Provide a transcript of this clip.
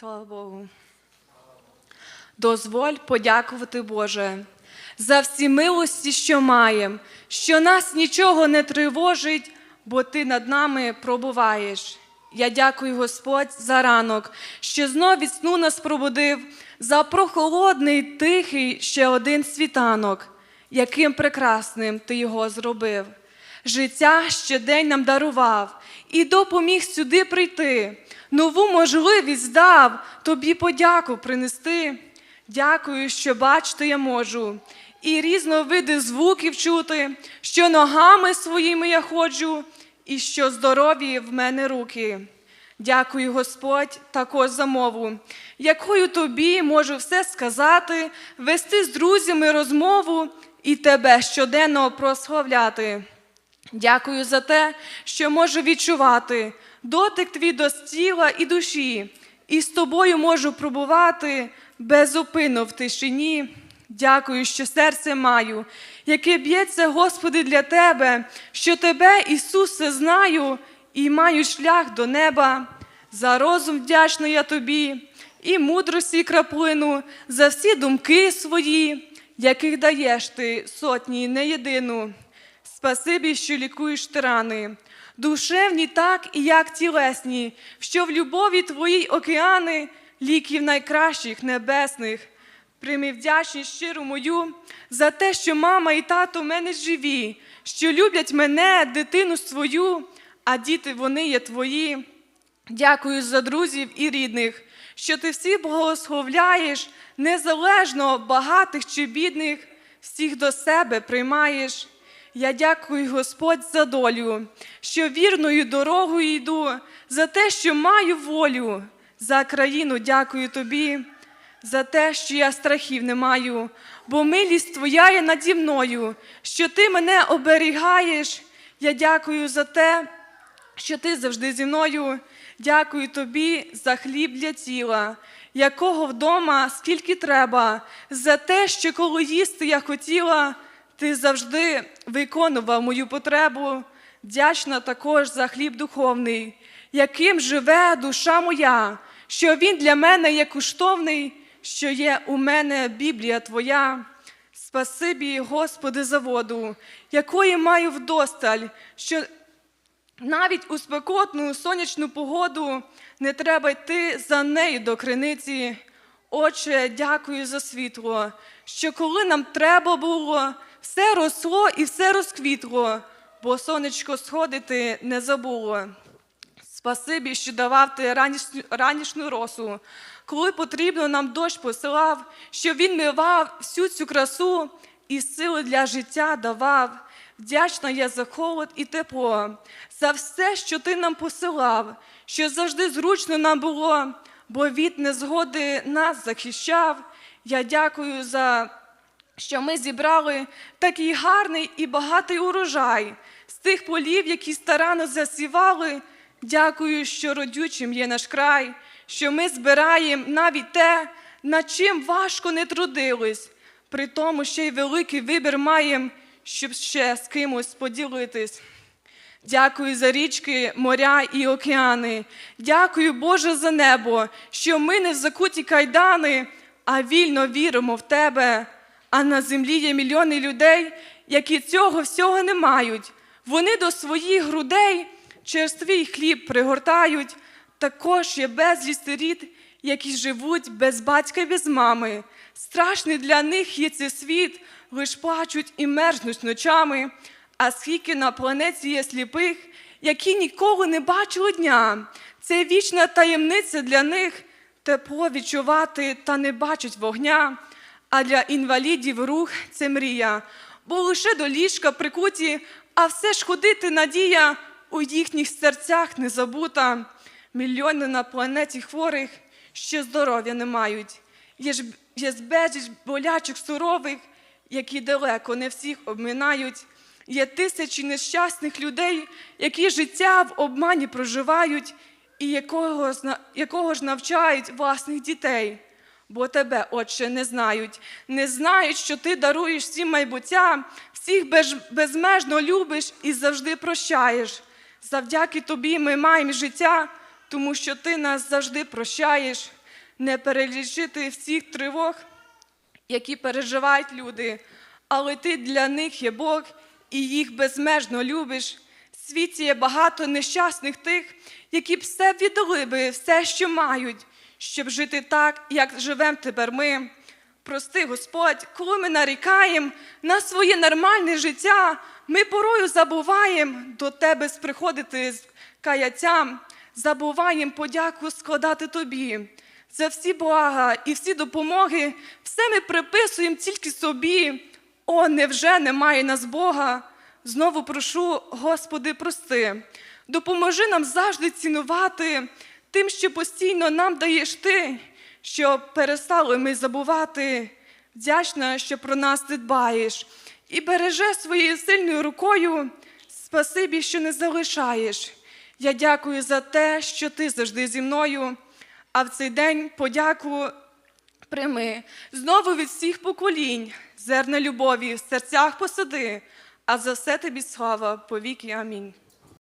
Слава Богу. Дозволь подякувати Боже за всі милості, що маєм, що нас нічого не тривожить, бо Ти над нами пробуваєш. Я дякую, Господь, за ранок, що знов від сну нас пробудив, за прохолодний, тихий ще один світанок, яким прекрасним ти його зробив. Життя щодень нам дарував і допоміг сюди прийти. Нову можливість дав тобі подяку принести. Дякую, що бачити я можу, і різновиди звуків чути, що ногами своїми я ходжу, і що здорові в мене руки. Дякую, Господь, також за мову, якою тобі можу все сказати, вести з друзями розмову і тебе щоденно прославляти. Дякую за те, що можу відчувати дотик твій до тіла і душі, і з тобою можу пробувати безупинно в тишині. Дякую, що серце маю, яке б'ється, Господи, для Тебе, що Тебе, Ісусе, знаю, і маю шлях до неба. За розум вдячна я тобі, і мудрості краплину, за всі думки свої, яких даєш ти сотні не єдину. Спасибі, що лікуєш ти рани, душевні, так і як тілесні, що в любові твоїй океани, ліків найкращих небесних. Прийми вдячність щиру мою за те, що мама і тато в мене живі, що люблять мене, дитину свою, а діти вони є твої. Дякую за друзів і рідних, що ти всіх благословляєш, незалежно багатих чи бідних, всіх до себе приймаєш. Я дякую, Господь, за долю, що вірною дорогою йду, за те, що маю волю, за країну дякую тобі, за те, що я страхів не маю, бо милість твоя є наді мною, що ти мене оберігаєш. Я дякую за те, що ти завжди зі мною. Дякую тобі за хліб для тіла, якого вдома скільки треба, за те, що коли їсти я хотіла, ти завжди виконував мою потребу. Вдячна також за хліб духовний, яким живе душа моя, що він для мене є коштовний, що є у мене Біблія Твоя. Спасибі, Господи, за воду, якої маю вдосталь, що навіть у спекотну сонячну погоду не треба йти за нею до криниці. Отче, дякую за світло, що коли нам треба було, все росло і все розквітло, бо сонечко сходити не забуло. Спасибі, що давав ти ранішню, ранішню росу, коли потрібно нам дощ посилав, що він мивав всю цю красу і сили для життя давав. Вдячна я за холод і тепло, за все, що ти нам посилав, що завжди зручно нам було, бо від незгоди нас захищав. Я дякую за що ми зібрали такий гарний і багатий урожай з тих полів, які старанно засівали. Дякую, що родючим є наш край, що ми збираємо навіть те, над чим важко не трудились, при тому ще й великий вибір маємо, щоб ще з кимось поділитись. Дякую за річки, моря і океани. Дякую, Боже, за небо, що ми не закуті кайдани, а вільно віримо в Тебе. А на землі є мільйони людей, які цього всього не мають. Вони до своїх грудей черствий хліб пригортають. Також є безліч сиріт, які живуть без батька і без мами. Страшний для них є цей світ, лиш плачуть і мерзнуть ночами. А скільки на планеті є сліпих, які ніколи не бачили дня. Це вічна таємниця для них тепло відчувати та не бачить вогня. А для інвалідів рух це мрія, бо лише до ліжка прикуті, а все ж ходити надія у їхніх серцях не забута. Мільйони на планеті хворих, що здоров'я не мають. Є ж є безліч болячок сурових, які далеко не всіх обминають. Є тисячі нещасних людей, які життя в обмані проживають, і якого, якого ж навчають власних дітей. Бо тебе, Отче, не знають, не знають, що ти даруєш всім майбуття, всіх безмежно любиш і завжди прощаєш. Завдяки тобі ми маємо життя, тому що ти нас завжди прощаєш. не перелічити всіх тривог, які переживають люди, але ти для них є Бог і їх безмежно любиш. В світі є багато нещасних тих, які б все віддали би, все, що мають, щоб жити так, як живемо тепер ми. Прости, Господь, коли ми нарікаємо на своє нормальне життя, ми порою забуваємо до Тебе приходити з каяттям, забуваємо подяку складати Тобі. За всі блага і всі допомоги, все ми приписуємо тільки собі. О, невже немає нас Бога? Знову прошу, Господи, прости, допоможи нам завжди цінувати тим, що постійно нам даєш Ти, щоб перестали ми забувати. Вдячна, що про нас ти дбаєш, і береже своєю сильною рукою. Спасибі, що не залишаєш. Я дякую за те, що ти завжди зі мною. А в цей день подяку прийми знову від всіх поколінь, зерна любові в серцях посади, а за все тобі слава повіки. Амінь.